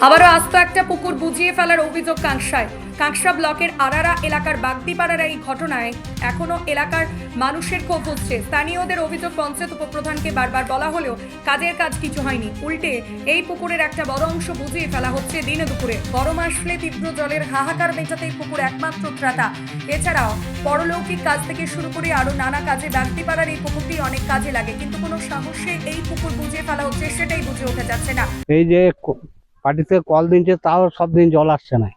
আবারও আস্ত একটা পুকুর বুঝিয়ে ফেলার অভিযোগ কাংসায় কাংসা ব্লকের আরারা এলাকার বাগদিপাড়ার এই ঘটনায় এখনও এলাকার মানুষের ক্ষোভ হচ্ছে। স্থানীয়দের অভিযোগ, পঞ্চায়েত উপপ্রধানকে বারবার বলা হলেও কাজের কাজ কিছু হয়নি। উল্টে এই পুকুরের একটা বড় অংশ বুঝিয়ে ফেলা হচ্ছে দিনে দুপুরে। গরম আসলে তীব্র জলের হাহাকার মেটাতে এই পুকুর একমাত্র ত্রাতা। এছাড়াও পরলৌকিক কাজ থেকে শুরু করে আরও নানা কাজে বাগদিপাড়ার এই পুকুরটি অনেক কাজে লাগে। কিন্তু কোনো সাহসে এই পুকুর বুঝিয়ে ফেলা হচ্ছে সেটাই বুঝে ওঠা যাচ্ছে না। এই যে ক- পার্টিতে কল দিচ্ছে তাও সব দিন জল আসছে না।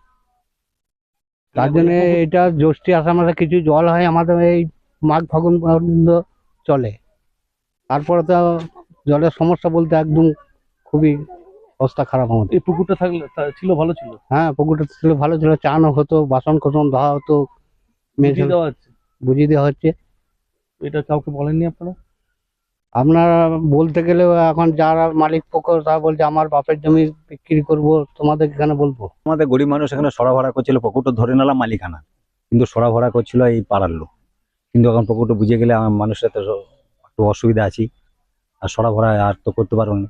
তার জন্য এটা জ্যৈষ্ঠী আসা মাসে কিছু জল হয় আমাদের এই মাঘ ফাগুন চলে। তারপরে তো জলের সমস্যা বলতে একদম খুবই অবস্থা খারাপ আমাদের। এই পুকুরটা থাকলে ছিল ভালো ছিল? হ্যাঁ পুকুরটা ছিল ভালো ছিল চানো হতো বাসন কোসন ধোয়া হতো বুঝিয়ে দেওয়া আছে বুঝিয়ে দেওয়া হচ্ছে। এটা কাউকে বলেননি আপনারা? আপনারা বলতে গেলে এখন যারা মালিক পক্ষ তারা বলছে আমার বাপের জমি বিক্রি করব তোমাদের এখানে বলব। আমাদের গরিব মানুষ এখানে সরা ভরা করছিল পুকুরটা ধরে নিলাম মালিকানা। কিন্তু সরা ভরা করছিল এই পাড়ার লোক। কিন্তু এখন পুকুরটা বুঝে গেলে আমার মানুষের তো একটু অসুবিধা আছি। আর সরা ভরা আর তো করতে পারব না।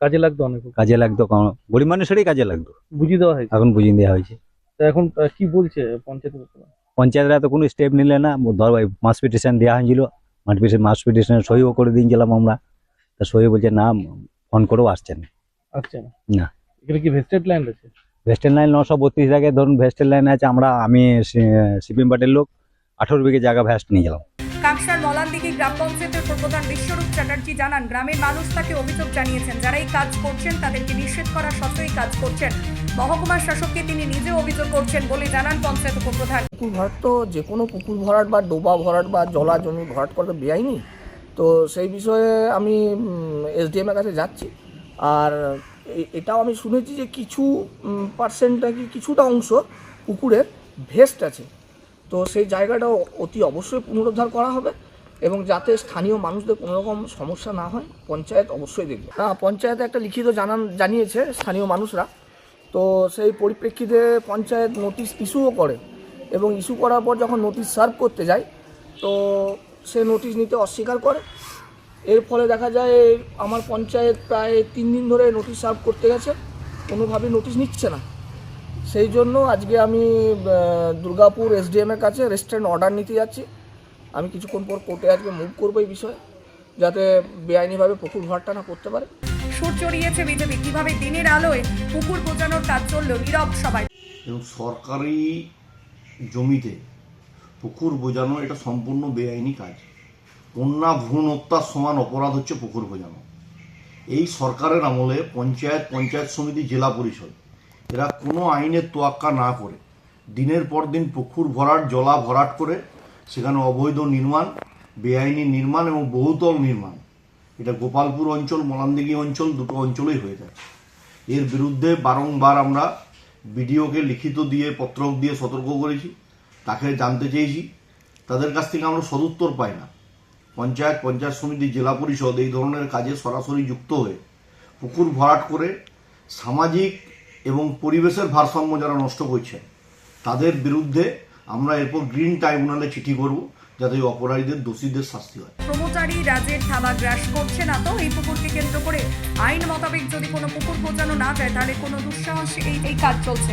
কাজে লাগতো অনেক কাজে লাগতো কারণ গরিব মানুষেরই কাজে লাগতো। বুঝিয়ে দেওয়া হয়েছে। এখন বুঝিয়ে দেওয়া হয়েছে। তা এখন কি বলছে পঞ্চায়েত পঞ্চায়েতরা তো কোনো স্টেপ নিলে না। ধর ওই মাস পিটিশন দেওয়া হয়েছিল। মাস পিসে মাস পিটিশনে সইও করে দিন গেলাম আমরা। তা সই বলছে না ফোন করেও আসছে না। না? না। এখানে কি ভেস্টেড লাইন আছে? লাইন নশো বত্রিশ আগে ধরুন লাইন আছে আমরা আমি সিপিএম পার্টির লোক আঠারো বিঘে জায়গা ভেস্ট নিয়ে গেলাম কাকসার মলানদিঘি গ্রাম পঞ্চায়েতের প্রধান বিশ্বরূপ চ্যাটার্জি জানান, গ্রামের মানুষ তাকে অভিযোগ জানিয়েছেন, যারা এই কাজ করছেন তাদেরকে নিষেধ করা সত্ত্বেও কাজ করছেন। মহকুমার শাসককে তিনি নিজে অভিযোগ করছেন বলে জানান পঞ্চায়েত উপপ্রধান। পুকুর ভরাট তো যে কোনো পুকুর ভরাট বা ডোবা ভরাট বা জলা জমি ভরাট করা তো বেআইনি। তো সেই বিষয়ে আমি এসডিএম এর কাছে যাচ্ছি। আর এটাও আমি শুনেছি যে কিছু পার্সেন্ট নাকি কিছুটা অংশ পুকুরের ভেস্ট আছে। তো সেই জায়গাটাও অতি অবশ্যই পুনরুদ্ধার করা হবে এবং যাতে স্থানীয় মানুষদের কোনো রকম সমস্যা না হয়, পঞ্চায়েত অবশ্যই দেখবে। হ্যাঁ পঞ্চায়েতে একটা লিখিত জানান, জানিয়েছে স্থানীয় মানুষরা। তো সেই পরিপ্রেক্ষিতে পঞ্চায়েত নোটিশ ইস্যুও করে এবং ইস্যু করার পর যখন নোটিশ সার্ভ করতে যায়, তো সে নোটিশ নিতে অস্বীকার করে। এর ফলে দেখা যায় আমার পঞ্চায়েত প্রায় তিন দিন ধরে নোটিশ সার্ভ করতে গেছে, কোনোভাবেই নোটিশ নিচ্ছে না। সেই জন্য আজকে আমি দুর্গাপুর এসডিএম এর কাছে রেস্টুরেন্ট অর্ডার নিতে যাচ্ছি। আমি কিছুক্ষণ পর কোর্টে আজকে মুভ করব এই বিষয়ে যাতে বেআইনিভাবে পুকুর ভরাটটা না করতে পারে। সুর চড়িয়েছে বিজেপি কীভাবে দিনের আলোয় পুকুর বোঝানোর কাজ চলল নীরব সবাই। এবং সরকারি জমিতে পুকুর বোঝানো এটা সম্পূর্ণ বেআইনি কাজ। কন্যা ভ্রূণ হত্যার সমান অপরাধ হচ্ছে পুকুর বোঝানো। এই সরকারের আমলে পঞ্চায়েত পঞ্চায়েত সমিতি জেলা পরিষদ এরা কোনো আইনের তোয়াক্কা না করে। দিনের পর দিন পুকুর ভরাট, জলা ভরাট করে, সেখানে অবৈধ নির্মাণ, বেআইনি নির্মাণ এবং বহুতল নির্মাণ। এটা গোপালপুর অঞ্চল, মলানদিঘি অঞ্চল, দুটো অঞ্চলেই হয়ে যাচ্ছে এর বিরুদ্ধে বারংবার আমরা বিডিওকে লিখিত দিয়ে পত্র দিয়ে সতর্ক করেছি, তাকে জানতে চেয়েছি। তাদের কাছ থেকে আমরা সদুত্তর পাই না। পঞ্চায়েত পঞ্চায়েত সমিতি, জেলা পরিষদ এই ধরনের কাজে সরাসরি যুক্ত হয়ে পুকুর ভরাট করে সামাজিক এবং পরিবেশের ভারসাম্য যারা নষ্ট করছে, তাদের বিরুদ্ধে আমরা এরপর গ্রিন ট্রাইব্যুনালে চিঠি করব, যাতে অপরাধীদের, দোষীদের শাস্তি হয়। প্রমোটারি রাজের থাবা গ্রাস করছে না তো? এই পুকুরকে কেন্দ্র করে আইন মোতাবেক যদি কোনো পুকুর বোঝানো না যায়, তাহলে কোনো দুঃসাহস এই এই কাজ চলছে।